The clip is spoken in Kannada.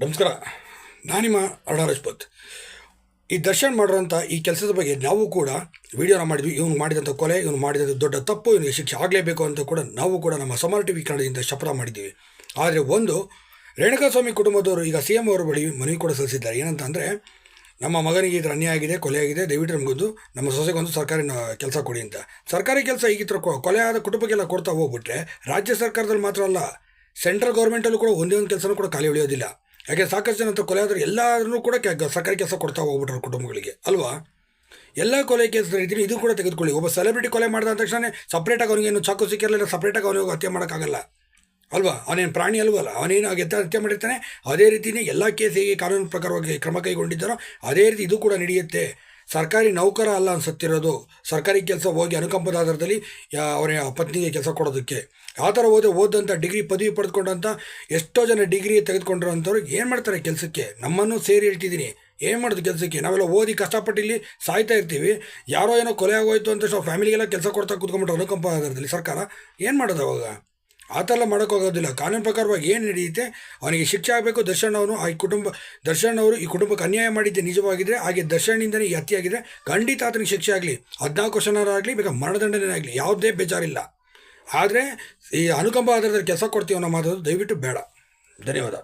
ನಮಸ್ಕಾರ. ನಾನು ನಿಮ್ಮ ಅರುಣ ರಾಜ್ಪತ್ ಈ ದರ್ಶನ್ ಮಾಡಿರೋಂಥ ಈ ಕೆಲಸದ ಬಗ್ಗೆ ನಾವು ಕೂಡ ವಿಡಿಯೋನ ಮಾಡಿದ್ವಿ. ಇವನು ಮಾಡಿದಂಥ ಕೊಲೆ, ಇವನು ಮಾಡಿದಂಥ ದೊಡ್ಡ ತಪ್ಪು, ಇವನಿಗೆ ಶಿಕ್ಷೆ ಆಗಲೇಬೇಕು ಅಂತ ಕೂಡ ನಾವು ಕೂಡ ನಮ್ಮ ಸಮರ್ ಟಿ ವಿ ಕನ್ನಡದಿಂದ ಶಪಥ ಮಾಡಿದ್ದೀವಿ. ಆದರೆ ಒಂದು, ರೇಣುಕಾಸ್ವಾಮಿ ಕುಟುಂಬದವರು ಈಗ ಸಿ ಎಂ ಅವರ ಬಳಿ ಮನವಿ ಕೂಡ ಸಲ್ಲಿಸಿದ್ದಾರೆ. ಏನಂತ ಅಂದರೆ ನಮ್ಮ ಮಗನಿಗೆ ಇದರ ಅನ್ಯಾಯ ಆಗಿದೆ, ಕೊಲೆ ಆಗಿದೆ. ದಯವಿಟ್ಟು ನಮಗೊಂದು ನಮ್ಮ ಸೊಸೆಗೊಂದು ಸರ್ಕಾರಿ ಕೆಲಸ ಕೊಡಿ ಅಂತ. ಸರ್ಕಾರಿ ಕೆಲಸ ಈ ಥರ ಕೊ- ಕೊಲೆ ಆದ ಕುಟುಂಬಕ್ಕೆಲ್ಲ ಕೊಡ್ತಾ ಹೋಗ್ಬಿಟ್ರೆ, ರಾಜ್ಯ ಸರ್ಕಾರದಲ್ಲಿ ಮಾತ್ರ ಅಲ್ಲ, ಸೆಂಟ್ರಲ್ ಗೌರ್ಮೆಂಟಲ್ಲೂ ಕೂಡ ಒಂದೇ ಒಂದು ಕೆಲಸನೂ ಕೂಡ ಖಾಲಿ ಉಳಿಯೋದಿಲ್ಲ. ಯಾಕೆ ಸಾಕಷ್ಟು ಜನ ಕೊಲೆ ಆದರೆ ಎಲ್ಲರೂ ಕೂಡ ಸರ್ಕಾರಿ ಕೆಲಸ ಕೊಡ್ತಾ ಹೋಗ್ಬಿಟ್ರು ಕುಟುಂಬಗಳಿಗೆ, ಅಲ್ವಾ? ಎಲ್ಲ ಕೊಲೆ ಕೇಸ್ ರೀತಿಯಲ್ಲಿ ಇದು ಕೂಡ ತೆಗೆದುಕೊಳ್ಳಿ. ಒಬ್ಬ ಸೆಲೆಬ್ರಿಟಿ ಕೊಲೆ ಮಾಡಿದ ತಕ್ಷಣ ಸಪ್ರೇಟಾಗಿ ಅವನಿಗೇನು ಚಾಕು ಸಿಕ್ಕಿರಲಿಲ್ಲ ಸಪ್ರೇಟಾಗಿ ಅವನಿಗೆ ಹತ್ಯೆ ಮಾಡೋಕ್ಕಾಗಲ್ಲ. ಅಲ್ವಾ? ಅವನೇನು ಪ್ರಾಣಿ ಅಲ್ವಲ್ಲ, ಅವನೇನು ಎತ್ತ ಹತ್ಯೆ ಮಾಡಿರ್ತಾನೆ, ಅದೇ ರೀತಿಯೇ ಎಲ್ಲ ಕೇಸ್ ಹೇಗೆ ಕಾನೂನು ಪ್ರಕಾರವಾಗಿ ಕ್ರಮ ಕೈಗೊಂಡಿದ್ದಾರೋ ಅದೇ ರೀತಿ ಇದು ಕೂಡ ನಡೆಯುತ್ತೆ. ಸರ್ಕಾರಿ ನೌಕರ ಅಲ್ಲ ಅನ್ಸುತ್ತಿರೋದು. ಸರ್ಕಾರಿ ಕೆಲಸ ಹೋಗಿ ಅನುಕಂಪದ ಆಧಾರದಲ್ಲಿ ಅವರ ಪತ್ನಿಗೆ ಕೆಲಸ ಕೊಡೋದಕ್ಕೆ. ಆ ಥರ ಓದಿ ಓದಂಥ ಡಿಗ್ರಿ ಪದವಿ ಪಡೆದುಕೊಂಡಂಥ ಎಷ್ಟೋ ಜನ ಡಿಗ್ರಿ ತೆಗೆದುಕೊಂಡಿರೋಂಥವ್ರು ಏನು ಮಾಡ್ತಾರೆ ಕೆಲಸಕ್ಕೆ? ನಮ್ಮನ್ನು ಸೇರಿ ಹೇಳ್ತಿದ್ದೀನಿ. ಏನು ಮಾಡೋದು ಕೆಲಸಕ್ಕೆ? ನಾವೆಲ್ಲ ಓದಿ ಕಷ್ಟಪಟ್ಟು ಇಲ್ಲಿ ಸಾಯ್ತಾ ಇರ್ತೀವಿ. ಯಾರೋ ಏನೋ ಕೊಲೆ ಆಗೋಯ್ತು ಅಂತ ಫ್ಯಾಮಿಲಿಗೆಲ್ಲ ಕೆಲಸ ಕೊಡ್ತಾ ಕೂತ್ಕೊಂಡ್ಬಿಟ್ಟು ಅನುಕಂಪ ಆಧಾರದಲ್ಲಿ ಸರ್ಕಾರ. ಏನು ಮಾಡೋದು ಅವಾಗ? ಆ ಥರ ಮಾಡೋಕ್ಕಾಗೋದಿಲ್ಲ ಕಾನೂನು ಪ್ರಕಾರವಾಗಿ ಏನು ನಡೆಯುತ್ತೆ, ಅವನಿಗೆ ಶಿಕ್ಷೆ ಆಗಬೇಕು, ದರ್ಶನ್ ಅವನು ಆ ಕುಟುಂಬ, ದರ್ಶನ್ ಅವರು ಈ ಕುಟುಂಬಕ್ಕೆ ಅನ್ಯಾಯ ಮಾಡಿದ್ದೆ ನಿಜವಾಗಿದ್ದರೆ ಹಾಗೆ ದರ್ಶನಿಂದನೇ ಈ ಹತ್ಯೆಯಾಗಿದ್ದರೆ ಖಂಡಿತ ಆತನಿಗೆ ಶಿಕ್ಷೆ ಆಗಲಿ, ಹದಿನಾಲ್ಕು ವರ್ಷನಾರು ಆಗಲಿ ಮರಣದಂಡನೆ ಆಗಲಿ, ಯಾವುದೇ ಬೇಜಾರಿಲ್ಲ. ಆದರೆ ಈ ಅನುಕಂಪ ಆಧಾರದಲ್ಲಿ ಕೆಲಸ ಕೊಡ್ತೀವಿ ಅನ್ನೋ ಮಾತಾಡೋದು ದಯವಿಟ್ಟು ಬೇಡ. ಧನ್ಯವಾದ.